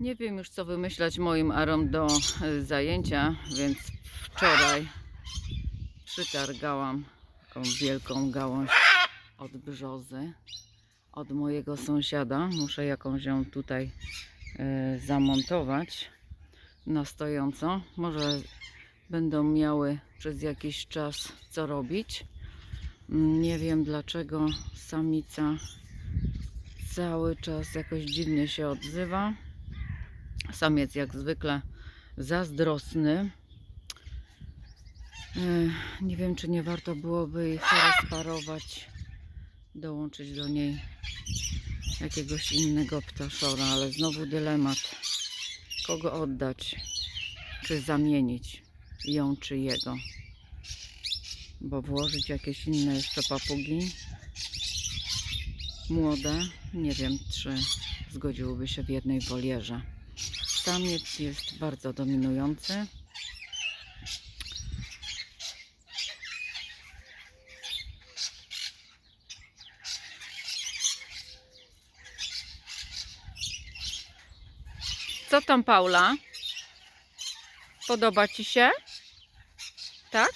Nie wiem już co wymyślać moim arom do e, zajęcia, więc wczoraj przytargałam taką wielką gałąź od brzozy od mojego sąsiada. Muszę jakąś ją tutaj e, zamontować na stojąco. Może będą miały przez jakiś czas co robić. Nie wiem dlaczego samica cały czas jakoś dziwnie się odzywa. Samiec jak zwykle zazdrosny. Ech, Nie wiem, czy nie warto byłoby ich rozparować, dołączyć do niej jakiegoś innego ptaszora, ale znowu dylemat. Kogo oddać? Czy zamienić ją czy jego? Bo włożyć jakieś inne jeszcze papugi młode, nie wiem, czy zgodziłyby się w jednej wolierze. Samiec jest bardzo dominujący. Co tam, Paula? Podoba ci się? Tak?